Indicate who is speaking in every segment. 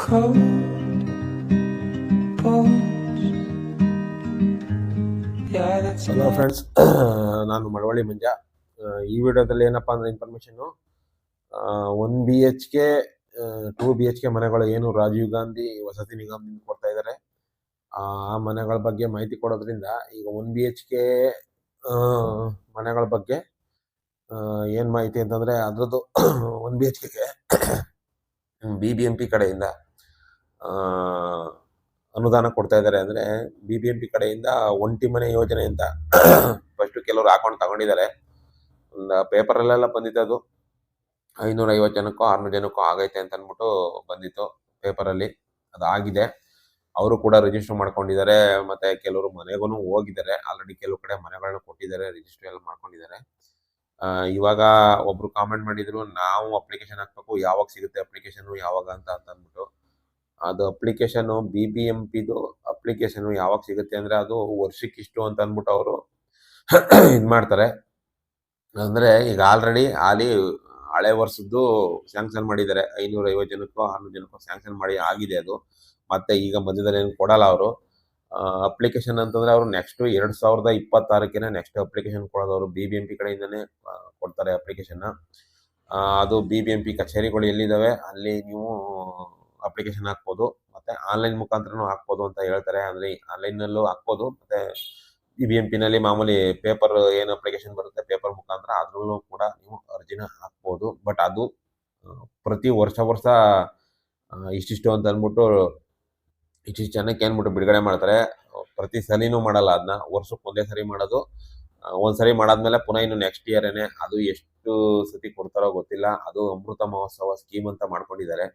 Speaker 1: cold
Speaker 2: hello friends ನಾನು ಮಳವಳ್ಳಿ ಮಂಜ. ಈ ವಿಡಿಯೋದಲ್ಲಿ ಏನಪ್ಪಾ ಅಂದ್ರೆ information one B H K two B H K ಮನೆಗಳು ಏನು ರಾಜೀವ್ ಗಾಂಧಿ ವಸತಿ ನಿಗಮದಿಂದ ಕೊಡ್ತಾ ಇದ್ದಾರೆ ಆ ಮನೆಗಳ ಬಗ್ಗೆ ಮಾಹಿತಿ ಕೊಡೋದ್ರಿಂದ ಈಗ ಒನ್ ಬಿ ಎಚ್ ಕೆ ಮನೆಗಳ ಬಗ್ಗೆ ಏನು ಮಾಹಿತಿ ಅಂತಂದ್ರೆ ಅದ್ರದ್ದು ಒನ್ ಬಿ ಎಚ್ ಕೆಗೆ ಬಿ ಬಿ ಎಂ ಪಿ ಕಡೆಯಿಂದ ಅನುದಾನ ಕೊಡ್ತಾ ಇದ್ದಾರೆ ಅಂದ್ರೆ ಬಿ ಬಿ ಎಂ ಪಿ ಕಡೆಯಿಂದ ಒಂಟಿ ಮನೆ ಯೋಜನೆ ಅಂತ ಫಸ್ಟ್ ಕೆಲವರು ಹಾಕೊಂಡು ತಗೊಂಡಿದ್ದಾರೆ. ಒಂದು ಪೇಪರಲ್ಲೆಲ್ಲ ಬಂದಿತ್ತು ಅದು. ಐನೂರ ಐವತ್ತು ಜನಕ್ಕೂ, ಆರ್ನೂರು ಜನಕ್ಕೂ ಆಗೈತೆ ಅಂತ ಅಂದ್ಬಿಟ್ಟು ಬಂದಿತ್ತು ಪೇಪರಲ್ಲಿ ಅದು ಆಗಿದೆ. ಅವರು ಕೂಡ ರಿಜಿಸ್ಟರ್ ಮಾಡ್ಕೊಂಡಿದ್ದಾರೆ. ಮತ್ತೆ ಕೆಲವರು ಮನೆಗೂ ಹೋಗಿದ್ದಾರೆ. ಆಲ್ರೆಡಿ ಕೆಲವು ಕಡೆ ಮನೆಗಳನ್ನ ಕೊಟ್ಟಿದ್ದಾರೆ ರಿಜಿಸ್ಟರ್ ಎಲ್ಲ ಮಾಡ್ಕೊಂಡಿದ್ದಾರೆ. ಇವಾಗ ಒಬ್ರು ಕಾಮೆಂಟ್ ಮಾಡಿದ್ರು, ನಾವು ಅಪ್ಲಿಕೇಶನ್ ಹಾಕ್ಬೇಕು, ಯಾವಾಗ ಸಿಗುತ್ತೆ ಅಪ್ಲಿಕೇಶನ್ ಯಾವಾಗ ಅಂತ ಅಂತ ಅಂದ್ಬಿಟ್ಟು. ಅದು ಅಪ್ಲಿಕೇಶನ್ ಬಿ ಬಿ ಎಂ ಪಿದು ಅಪ್ಲಿಕೇಶನ್ ಯಾವಾಗ ಸಿಗುತ್ತೆ ಅಂದ್ರೆ ಅದು ವರ್ಷಕ್ಕೆ ಇಷ್ಟು ಅಂತ ಅಂದ್ಬಿಟ್ಟು ಅವರು ಇದು ಮಾಡ್ತಾರೆ. ಅಂದ್ರೆ ಈಗ ಆಲ್ರೆಡಿ ಆಲಿ ಹಳೆ ವರ್ಷದ್ದು ಸ್ಯಾಂಕ್ಷನ್ ಮಾಡಿದ್ದಾರೆ. ಐನೂರ ಐವತ್ತು ಜನಕ್ಕೋ, ಆರ್ನೂರು ಜನಕ್ಕೋ ಸ್ಯಾಂಕ್ಷನ್ ಮಾಡಿ ಆಗಿದೆ ಅದು. ಮತ್ತೆ ಈಗ ಮಧ್ಯದಲ್ಲಿ ಏನು ಕೊಡಲ್ಲ ಅವರು. ಅಪ್ಲಿಕೇಶನ್ ಅಂತಂದ್ರೆ ಅವರು ನೆಕ್ಸ್ಟ್ ಎರಡು ಸಾವಿರದ ಇಪ್ಪತ್ತಾರಕ್ಕೆ ನೆಕ್ಸ್ಟ್ ಅಪ್ಲಿಕೇಶನ್ ಕೊಡೋದು ಅವರು. ಬಿ ಬಿ ಎಂ ಪಿ ಕಡೆಯಿಂದನೇ ಕೊಡ್ತಾರೆ ಅಪ್ಲಿಕೇಶನ್ ಅದು ಬಿ ಬಿ ಎಂ ಪಿ ಕಚೇರಿಗಳು ಎಲ್ಲಿದ್ದಾವೆ? ಅಲ್ಲಿ ನೀವು ಅಪ್ಲಿಕೇಶನ್ ಹಾಕ್ಬೋದು, ಮತ್ತೆ ಆನ್ಲೈನ್ ಮುಖಾಂತರನೂ ಹಾಕ್ಬೋದು ಅಂತ ಹೇಳ್ತಾರೆ. ಅಂದ್ರೆ ಆನ್ಲೈನಲ್ಲೂ ಹಾಕ್ಬೋದು, ಮತ್ತೆ ಇ ಬಿ ಎಂ ಪಿನಲ್ಲಿ ಮಾಮೂಲಿ ಪೇಪರ್ ಏನು ಅಪ್ಲಿಕೇಶನ್ ಬರುತ್ತೆ ಪೇಪರ್ ಮುಖಾಂತರ ಅದರಲ್ಲೂ ಕೂಡ ನೀವು ಅರ್ಜಿನ ಹಾಕ್ಬೋದು. ಬಟ್ ಅದು ಪ್ರತಿ ವರ್ಷ ವರ್ಷ ಇಷ್ಟಿಷ್ಟು ಅಂತ ಅಂದ್ಬಿಟ್ಟು ಇಷ್ಟಿಷ್ಟು ಜನಕ್ಕೆ ಏನ್ಬಿಟ್ಟು ಬಿಡುಗಡೆ ಮಾಡ್ತಾರೆ, ಪ್ರತಿ ಸಲಿನೂ ಮಾಡಲ್ಲ ಅದನ್ನ ವರ್ಷಕ್ಕೆ ಒಂದೇ ಸರಿ ಮಾಡೋದು ಒಂದ್ಸರಿ ಒಂದ್ ಸರಿ ಮಾಡಾದ್ಮೇಲೆ ಪುನಃ ಇನ್ನು ನೆಕ್ಸ್ಟ್ ಇಯರ್ನೇ ಅದು ಎಷ್ಟು ಸತಿ ಕೊಡ್ತಾರೋ ಗೊತ್ತಿಲ್ಲ. ಅದು ಅಮೃತ ಮಹೋತ್ಸವ ಸ್ಕೀಮ್ ಅಂತ ಮಾಡ್ಕೊಂಡಿದ್ದಾರೆ.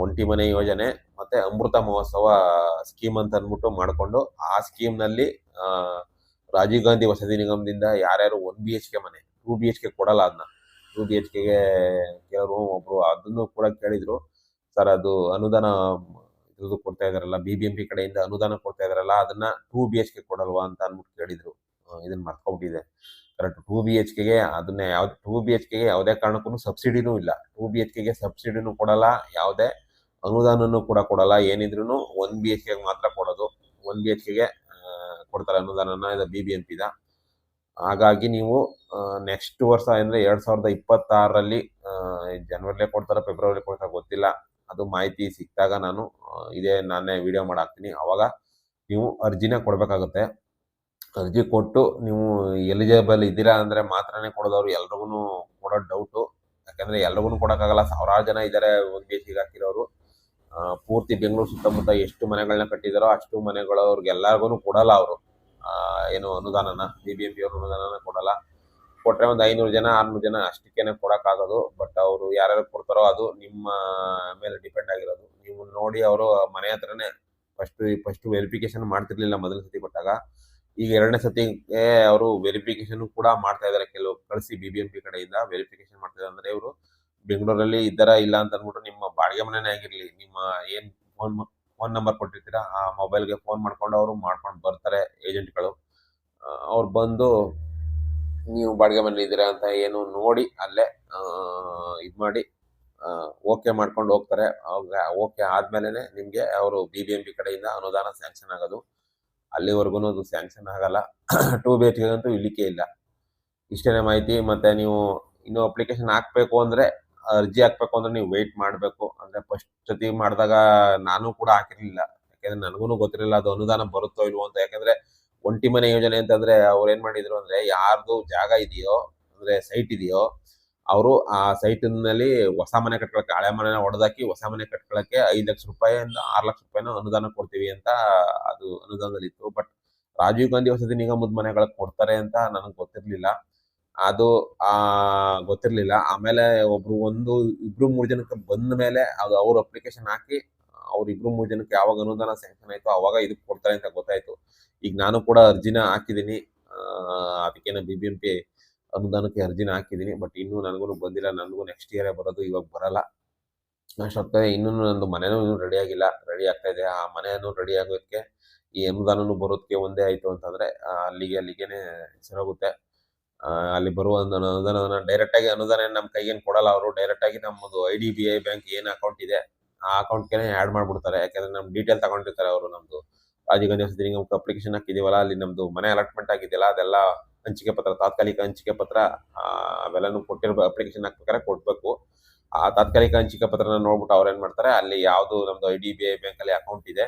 Speaker 2: ಒಂಟಿ ಮನೆ ಯೋಜನೆ ಮತ್ತೆ ಅಮೃತ ಮಹೋತ್ಸವ ಸ್ಕೀಮ್ ಅಂತ ಅಂದ್ಬಿಟ್ಟು ಮಾಡಿಕೊಂಡು ಆ ಸ್ಕೀಮ್ನಲ್ಲಿ ಆ, ರಾಜೀವ್ ಗಾಂಧಿ ವಸತಿ ನಿಗಮದಿಂದ ಯಾರ್ಯಾರು ಒನ್ ಬಿ ಎಚ್ ಕೆ ಮನೆ ಟೂ ಬಿ ಎಚ್ ಕೆ ಕೊಡಲ್ಲ ಅದನ್ನ ಟೂ ಬಿ ಎಚ್ ಕೆಗೆ ಕೆಲವರು ಒಬ್ರು ಅದನ್ನು ಕೂಡ ಕೇಳಿದ್ರು. ಸರ್ ಅದು ಅನುದಾನ ಇದು ಕೊಡ್ತಾ ಇದಾರಲ್ಲ ಬಿ ಬಿ ಎಂ ಪಿ ಕಡೆಯಿಂದ ಅನುದಾನ ಕೊಡ್ತಾ ಇದಾರಲ್ಲ ಅದನ್ನ ಟೂ ಬಿ ಎಚ್ ಕೆ ಕೊಡಲ್ವಾ ಅಂತ ಅಂದ್ಬಿಟ್ಟು ಕೇಳಿದ್ರು. ಇದನ್ನ ಮರ್ಕೊಂಬಿಟ್ಟಿದೆ ಕರೆಕ್ಟ್ ಟೂ ಬಿ ಎಚ್ ಕೆಗೆ ಅದನ್ನೇ ಯಾವ್ದು ಟೂ ಬಿ ಎಚ್ ಕೆಗೆ ಯಾವುದೇ ಕಾರಣಕ್ಕೂ ಸಬ್ಸಿಡಿನೂ ಇಲ್ಲ. ಟೂ ಬಿ ಎಚ್ ಕೆಗೆ ಸಬ್ಸಿಡಿನೂ ಕೊಡಲ್ಲ, ಯಾವುದೇ ಅನುದಾನನೂ ಕೂಡ ಕೊಡಲ್ಲ. ಏನಿದ್ರು ಒನ್ ಬಿ ಎಚ್ ಕೆಗೆ ಮಾತ್ರ ಕೊಡೋದು. ಒನ್ ಬಿ ಎಚ್ ಕೆಗೆ ಕೊಡ್ತಾರೆ ಅನುದಾನನ, ಇದು ಬಿ ಬಿ ಎಂ ಪಿದ ಹಾಗಾಗಿ ನೀವು ನೆಕ್ಸ್ಟ್ ವರ್ಷ ಅಂದ್ರೆ ಎರಡು ಸಾವಿರದ ಇಪ್ಪತ್ತಾರರಲ್ಲಿ ಜನವರಿಲೇ ಕೊಡ್ತಾರ ಫೆಬ್ರವರಿ ಕೊಡ್ತಾರ ಗೊತ್ತಿಲ್ಲ. ಅದು ಮಾಹಿತಿ ಸಿಕ್ಕಿದಾಗ ನಾನು ಇದೇ ನಾನೇ ವಿಡಿಯೋ ಮಾಡಾಕ್ತೀನಿ. ಅವಾಗ ನೀವು ಅರ್ಜಿನ ಕೊಡ್ಬೇಕಾಗುತ್ತೆ. ಅರ್ಜಿ ಕೊಟ್ಟು ನೀವು ಎಲಿಜಿಬಲ್ ಇದ್ದೀರಾ ಅಂದ್ರೆ ಮಾತ್ರನೇ ಕೊಡೋದವ್ರು ಎಲ್ರಿಗೂ ಕೊಡೋ ಡೌಟು ಯಾಕಂದ್ರೆ ಎಲ್ರಿಗೂ ಕೊಡೋಕ್ಕಾಗಲ್ಲ. ಸಾವಿರಾರು ಜನ ಇದ್ದಾರೆ ಒಂದು ಬಿ ಹಾಕಿರೋರು ಪೂರ್ತಿ ಬೆಂಗಳೂರು ಸುತ್ತಮುತ್ತ ಎಷ್ಟು ಮನೆಗಳನ್ನ ಕಟ್ಟಿದಾರೋ ಅಷ್ಟು ಮನೆಗಳು ಅವ್ರಿಗೆಲ್ಲರಿಗೂ ಕೊಡಲ್ಲ ಅವರು. ಏನು ಅನುದಾನನ ಬಿ ಬಿ ಎಂ ಪಿ ಅವ್ರ ಅನುದಾನನ ಕೊಡಲ್ಲ. ಕೊಟ್ಟರೆ ಒಂದು ಐನೂರು ಜನ, ಆರ್ನೂರು ಜನ ಅಷ್ಟಕ್ಕೇನೆ ಕೊಡೋಕ್ಕಾಗೋದು. ಬಟ್ ಅವರು ಯಾರ್ಯಾರು ಕೊಡ್ತಾರೋ ಅದು ನಿಮ್ಮ ಮೇಲೆ ಡಿಪೆಂಡ್ ಆಗಿರೋದು. ನೀವು ನೋಡಿ ಅವರು ಮನೆ ಹತ್ರನೇ ಫಸ್ಟ್ ಫಸ್ಟ್ ವೆರಿಫಿಕೇಶನ್ ಮಾಡ್ತಿರ್ಲಿಲ್ಲ ಮೊದಲ ಸತಿ ಕೊಟ್ಟಾಗ. ಈಗ ಎರಡನೇ ಸತಿ ಅವರು ವೆರಿಫಿಕೇಶನ್ ಕೂಡ ಮಾಡ್ತಾ ಇದ್ದಾರೆ ಕೆಲವು ಕಳಿಸಿ ಬಿ ಬಿ ಎಂ ಪಿ ಕಡೆಯಿಂದ ವೆರಿಫಿಕೇಶನ್ ಮಾಡ್ತಾ ಇದ್ದಾರೆ ಅಂದ್ರೆ ಇವರು ಬೆಂಗಳೂರಲ್ಲಿ ಇದ್ದಾರ ಇಲ್ಲ ಅಂತ ಅಂದ್ಬಿಟ್ಟು ನಿಮ್ಮ ಬಾಡಿಗೆ ಮನೆನೇ ಆಗಿರ್ಲಿ. ನಿಮ್ಮ ಏನ್ ಫೋನ್ ಫೋನ್ ನಂಬರ್ ಕೊಟ್ಟಿರ್ತೀರಾ, ಆ ಮೊಬೈಲ್ಗೆ ಫೋನ್ ಮಾಡ್ಕೊಂಡು ಅವರು ಮಾಡ್ಕೊಂಡು ಬರ್ತಾರೆ ಏಜೆಂಟ್ಗಳು ಅವ್ರು ಬಂದು ನೀವು ಬಾಡಿಗೆ ಮನೆ ಇದ್ದೀರಾ ಅಂತ ಏನು ನೋಡಿ ಅಲ್ಲೇ ಇದು ಮಾಡಿ ಓಕೆ ಮಾಡ್ಕೊಂಡು ಹೋಗ್ತಾರೆ. ಓಕೆ ಆದ್ಮೇಲೆ ನಿಮಗೆ ಅವರು ಬಿ ಬಿ ಎಂ ಪಿ ಕಡೆಯಿಂದ ಅನುದಾನ ಸ್ಯಾಂಕ್ಷನ್ ಆಗೋದು. ಅಲ್ಲಿವರೆಗೂ ಅದು ಸ್ಯಾಂಕ್ಷನ್ ಆಗಲ್ಲ. ಟೂ ಬಿ ಎಚ್ ಅಂತೂ ಇಳಿಕೆ ಇಲ್ಲ. ಇಷ್ಟೇ ಮಾಹಿತಿ, ಮತ್ತೆ ನೀವು ಇನ್ನೂ ಅಪ್ಲಿಕೇಶನ್ ಹಾಕ್ಬೇಕು ಅಂದ್ರೆ, ಅರ್ಜಿ ಹಾಕ್ಬೇಕು ಅಂದ್ರೆ ನೀವು ವೆಯ್ಟ್ ಮಾಡಬೇಕು. ಅಂದ್ರೆ ಫಸ್ಟ್ ಸತಿ ಮಾಡಿದಾಗ ನಾನು ಕೂಡ ಹಾಕಿರ್ಲಿಲ್ಲ. ಯಾಕಂದ್ರೆ ನನಗೂ ಗೊತ್ತಿರಲಿಲ್ಲ ಅದು ಅನುದಾನ ಬರುತ್ತೋ ಇಲ್ವೋ ಅಂತ. ಯಾಕಂದ್ರೆ ಒಂಟಿ ಮನೆ ಯೋಜನೆ ಅಂತಂದ್ರೆ ಅವ್ರು ಏನ್ ಮಾಡಿದ್ರು ಅಂದ್ರೆ, ಯಾರ್ದು ಜಾಗ ಇದೆಯೋ, ಅಂದ್ರೆ ಸೈಟ್ ಇದೆಯೋ ಅವರು ಆ ಸೈಟ್ನಲ್ಲಿ ಹೊಸ ಮನೆ ಕಟ್ಕೊಳಕ್ಕೆ, ಹಳೆ ಮನೆನ ಹೊಡೆದಾಕಿ ಹೊಸ ಮನೆ ಕಟ್ಕೊಳಕ್ಕೆ ಐದು ಲಕ್ಷ ರೂಪಾಯಿಂದ ಆರು ಲಕ್ಷ ರೂಪಾಯಿನ ಅನುದಾನ ಕೊಡ್ತೀವಿ ಅಂತ ಅದು ಅನುದಾನದಲ್ಲಿ ಇತ್ತು. ಬಟ್ ರಾಜೀವ್ ಗಾಂಧಿ ವಸತಿ ನಿಗಮದ ಮನೆಗಳಿಗೆ ಕೊಡ್ತಾರೆ ಅಂತ ನನಗೆ ಗೊತ್ತಿರ್ಲಿಲ್ಲ. ಅದು, ಆ, ಗೊತ್ತಿರ್ಲಿಲ್ಲ. ಆಮೇಲೆ ಒಬ್ರು ಒಂದು, ಇಬ್ರು ಮೂರು ಜನಕ್ಕೆ ಬಂದ ಮೇಲೆ ಅದು ಅವ್ರ ಅಪ್ಲಿಕೇಶನ್ ಹಾಕಿ, ಅವ್ರ ಇಬ್ರು ಮೂರು ಜನಕ್ಕೆ ಯಾವಾಗ ಅನುದಾನ ಸ್ಯಾಂಕ್ಷನ್ ಆಯ್ತು ಅವಾಗ ಇದಕ್ಕೆ ಕೊಡ್ತಾರೆ ಅಂತ ಗೊತ್ತಾಯ್ತು. ಈಗ ನಾನು ಕೂಡ ಅರ್ಜಿನ ಹಾಕಿದ್ದೀನಿ. ಅದಕ್ಕೇನೋ ಬಿ ಬಿ ಎಂ ಪಿ ಅನುದಾನಕ್ಕೆ ಅರ್ಜಿನ ಹಾಕಿದ್ದೀನಿ ಬಟ್ ಇನ್ನೂ ನನಗೂ ಬಂದಿಲ್ಲ, ನನಗೂ ನೆಕ್ಸ್ಟ್ ಇಯರೇ ಬರೋದು, ಇವಾಗ ಬರಲ್ಲ. ಅಷ್ಟೊತ್ತೇ ಇನ್ನೂ ನಂದು ಮನೆನೂ ಇನ್ನೂ ರೆಡಿ ಆಗಿಲ್ಲ ರೆಡಿ ಆಗ್ತಾ ಇದೆ. ಆ ಮನೆಯನ್ನು ರೆಡಿ ಆಗೋದಕ್ಕೆ ಈ ಅನುದಾನನೂ ಬರೋದಕ್ಕೆ ಒಂದೇ ಆಯಿತು ಅಂತಂದ್ರೆ ಅಲ್ಲಿಗೆ ಅಲ್ಲಿಗೇನೆ ಚೆನ್ನಾಗುತ್ತೆ ಅಲ್ಲಿ ಬರುವ ಅನುದಾನ ಡೈರೆಕ್ಟ್ ಆಗಿ ಅನುದಾನ ನಮ್ಮ ಕೈಗೇನು ಕೊಡಲ್ಲ ಅವರು. ಡೈರೆಕ್ಟಾಗಿ ನಮ್ಮದು I D B I bank ಏನು ಅಕೌಂಟ್ ಇದೆ, ಆ ಅಕೌಂಟ್ಗೆ ಆ್ಯಡ್ ಮಾಡಿಬಿಡ್ತಾರೆ. ಯಾಕಂದ್ರೆ ನಮ್ಮ ಡೀಟೇಲ್ ತಗೊಂಡಿರ್ತಾರೆ ಅವರು ನಮ್ಮದು ರಾಜೀವ್ ಗಾಂಧಿ ಅಪ್ಲಿಕೇಶನ್ ಹಾಕಿದ್ದೀವಲ್ಲ ಅಲ್ಲಿ ನಮ್ಮದು ಮನೆ ಅಲಾಟ್ಮೆಂಟ್ ಆಗಿದೆಯಲ್ಲ, ಅದೆಲ್ಲ ಹಂಚಿಕೆ ಪತ್ರ, ತಾತ್ಕಾಲಿಕ ಹಂಚಿಕೆ ಪತ್ರ ಅವೆಲ್ಲನೂ ಕೊಟ್ಟಿರೋ ಅಪ್ಲಿಕೇಶನ್ ಹಾಕ್ಬೇಕಾದ್ರೆ ಕೊಡ್ಬೇಕು. ಆ ತಾತ್ಕಾಲಿಕ ಹಂಚಿಕೆ ಪತ್ರನ ನೋಡ್ಬಿಟ್ಟು ಅವ್ರು ಏನ್ ಮಾಡ್ತಾರೆ, ಅಲ್ಲಿ ಯಾವುದು ನಮ್ದು I D B I bank ಅಲ್ಲಿ ಅಕೌಂಟ್ ಇದೆ,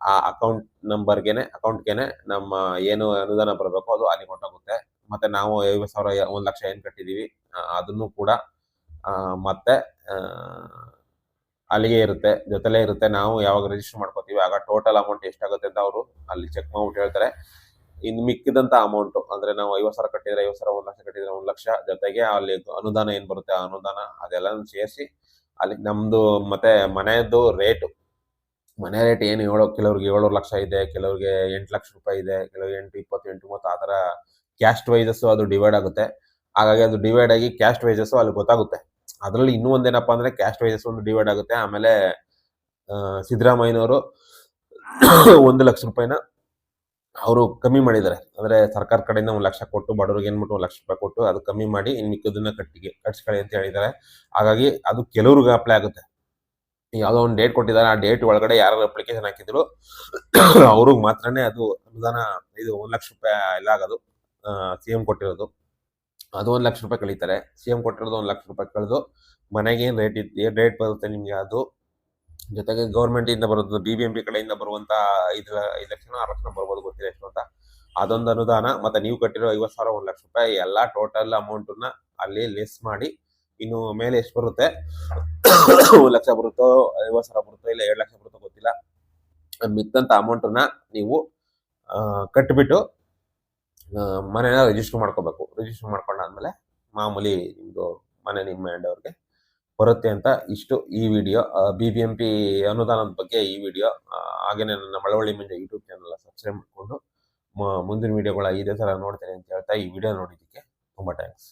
Speaker 2: ಆ ಅಕೌಂಟ್ ನಂಬರ್ಗೆನೆ ಅಕೌಂಟ್ಗೆನೆ ನಮ್ಮ ಏನು ಅನುದಾನ ಬರಬೇಕು ಅದು ಅಲ್ಲಿ ಕೊಟ್ಟೋಗುತ್ತೆ. ಮತ್ತೆ ನಾವು ಐವತ್ತು ಸಾವಿರ, ಒಂದ್ ಲಕ್ಷ ಏನ್ ಕಟ್ಟಿದೀವಿ ಅದನ್ನು ಕೂಡ ಮತ್ತೆ ಅಲ್ಲಿಗೆ ಇರುತ್ತೆ, ಜೊತೆಲೇ ಇರುತ್ತೆ. ನಾವು ಯಾವಾಗ ರಿಜಿಸ್ಟರ್ ಮಾಡ್ಕೋತೀವಿ, ಆಗ ಟೋಟಲ್ ಅಮೌಂಟ್ ಎಷ್ಟಾಗುತ್ತೆ ಅಂತ ಅವರು ಅಲ್ಲಿ ಚೆಕ್ ಮಾಡ್ಬಿಟ್ಟು ಹೇಳ್ತಾರೆ. ಇನ್ನು ಮಿಕ್ಕಿದಂತ ಅಮೌಂಟ್ ಅಂದ್ರೆ ನಾವು ಐವತ್ತು ಸಾವಿರ ಕಟ್ಟಿದ್ರೆ ಐವತ್ತು ಸಾವಿರ, ಒಂದು ಲಕ್ಷ ಕಟ್ಟಿದ್ರೆ ಒಂದು ಲಕ್ಷ, ಜೊತೆಗೆ ಅಲ್ಲಿ ಅನುದಾನ ಏನ್ ಬರುತ್ತೆ, ಆ ಅನುದಾನ ಅದೆಲ್ಲ ಸೇರಿಸಿ, ಅಲ್ಲಿ ನಮ್ದು ಮತ್ತೆ ಮನೆಯದ್ದು ರೇಟು ಮನೆ ರೇಟ್ ಏನು ಏಳು, ಕೆಲವ್ರಿಗೆ ಏಳೂರು ಲಕ್ಷ ಇದೆ, ಕೆಲವ್ರಿಗೆ ಎಂಟು ಲಕ್ಷ ರೂಪಾಯಿ ಇದೆ, ಕೆಲವ್ರಿಗೆ ಎಂಟು ಇಪ್ಪತ್ತು ಎಂಟು ಮೂವತ್ತು, ಆ ಥರ ಕ್ಯಾಸ್ಟ್ ವೈಸಸ್ ಅದು ಡಿವೈಡ್ ಆಗುತ್ತೆ. ಹಾಗಾಗಿ ಅದು ಡಿವೈಡ್ ಆಗಿ ಕ್ಯಾಸ್ಟ್ ವೈಸಸ್ ಅಲ್ಲಿ ಗೊತ್ತಾಗುತ್ತೆ. ಅದರಲ್ಲಿ ಇನ್ನೂ ಒಂದೇನಪ್ಪ ಅಂದ್ರೆ ಕ್ಯಾಸ್ಟ್ ವೈಸಸ್ ಒಂದು ಡಿವೈಡ್ ಆಗುತ್ತೆ, ಆಮೇಲೆ ಸಿದ್ದರಾಮಯ್ಯನವರು ಒಂದು ಲಕ್ಷ ರೂಪಾಯಿನ ಅವರು ಕಮ್ಮಿ ಮಾಡಿದ್ದಾರೆ. ಅಂದ್ರೆ ಸರ್ಕಾರ ಕಡೆಯಿಂದ ಒಂದು ಲಕ್ಷ ಕೊಟ್ಟು ಬಡವರಿಗೆ ಏನ್ಬಿಟ್ಟು ಒಂದು ಲಕ್ಷ ರೂಪಾಯಿ ಕೊಟ್ಟು ಅದು ಕಮ್ಮಿ ಮಾಡಿ ಇನ್ನು ಮಿಕ್ಕದನ್ನ ಕಟ್ಟಿಗೆ ಕಟ್ಸ್ಕೊಳ್ಳಿ ಅಂತ ಹೇಳಿದ್ದಾರೆ. ಹಾಗಾಗಿ ಅದು ಕೆಲವ್ರಿಗೆ ಅಪ್ಲೈ ಆಗುತ್ತೆ. ಯಾವುದೋ ಒಂದು ಡೇಟ್ ಕೊಟ್ಟಿದ್ದಾರೆ. ಆ ಡೇಟ್ ಒಳಗಡೆ ಯಾರು ಅಪ್ಲಿಕೇಶನ್ ಹಾಕಿದ್ರು ಅವ್ರಿಗೆ ಮಾತ್ರನೇ ಅದು ಅನುದಾನ ಇದು ಒಂದು ಲಕ್ಷ ರೂಪಾಯಿ ಎಲ್ಲ ಆಗೋದು ಸಿ ಎಂ ಕೊಟ್ಟಿರೋದು. ಅದು ಒಂದು ಲಕ್ಷ ರೂಪಾಯಿ ಕಳೀತಾರೆ. ಸಿ ಎಂ ಕೊಟ್ಟಿರೋದು ಒಂದು ಲಕ್ಷ ರೂಪಾಯಿ ಕಳೆದು ಮನೆಗೆ ಏನು ರೇಟ್ ಇತ್ತು ಏನು ರೇಟ್ ಬರುತ್ತೆ ನಿಮಗೆ ಅದು? ಜೊತೆಗೆ ಗೌರ್ಮೆಂಟ್ ಇಂದ ಬರೋದು ಬಿ ಬಿ ಎಂ ಪಿ ಕಡೆಯಿಂದ ಬರುವಂತ ಐದು ಐದು ಲಕ್ಷನೋ ಆರು ಲಕ್ಷ ಬರ್ಬೋದು ಗೊತ್ತಿಲ್ಲ ಎಷ್ಟು ಅಂತ ಅದೊಂದು ಅನುದಾನ ಮತ್ತೆ ನೀವು ಕಟ್ಟಿರೋ ಐವತ್ತು ಸಾವಿರ ಒಂದು ಲಕ್ಷ ರೂಪಾಯಿ ಎಲ್ಲ ಟೋಟಲ್ ಅಮೌಂಟನ್ನ ಅಲ್ಲಿ ಲೆಸ್ ಮಾಡಿ ಇನ್ನು ಮೇಲೆ ಎಷ್ಟು ಬರುತ್ತೆ? ಒಂದು ಲಕ್ಷ ಬರುತ್ತೋ ಐವತ್ತು ಸಾವಿರ ಬರುತ್ತೋ ಇಲ್ಲ ಎರಡು ಲಕ್ಷ ಬರುತ್ತೋ ಗೊತ್ತಿಲ್ಲ. ಮಿಕ್ಕಂತ ಅಮೌಂಟನ್ನ ನೀವು ಆ, ಮನೆನ ರಿಜಿಸ್ಟರ್ ಮಾಡ್ಕೋಬೇಕು. ರಿಜಿಸ್ಟರ್ ಮಾಡ್ಕೊಂಡಾದ್ಮೇಲೆ ಮಾಮೂಲಿ ನಿಮ್ಮದು ಮನೆ ನಿಮ್ಮ ಹ್ಯಾಂಡ್ ಅವ್ರಿಗೆ ಬರುತ್ತೆ ಅಂತ ಇಷ್ಟು ಈ video B B M P ಅನುದಾನದ ಬಗ್ಗೆ ಈ ವಿಡಿಯೋ ಹಾಗೇನೆ ನನ್ನ ಮಳವಳ್ಳಿ ಮುಂಜೆ ಯೂಟ್ಯೂಬ್ ಚಾನಲ್ ಸಬ್ಸ್ಕ್ರೈಬ್ ಮಾಡಿಕೊಂಡು ಮುಂದಿನ ವಿಡಿಯೋಗಳ ಇದೇ ಥರ ನೋಡ್ತೇನೆ ಅಂತ ಹೇಳ್ತಾ ಈ ವಿಡಿಯೋ ನೋಡಿದ್ದಕ್ಕೆ ತುಂಬ ಥ್ಯಾಂಕ್ಸ್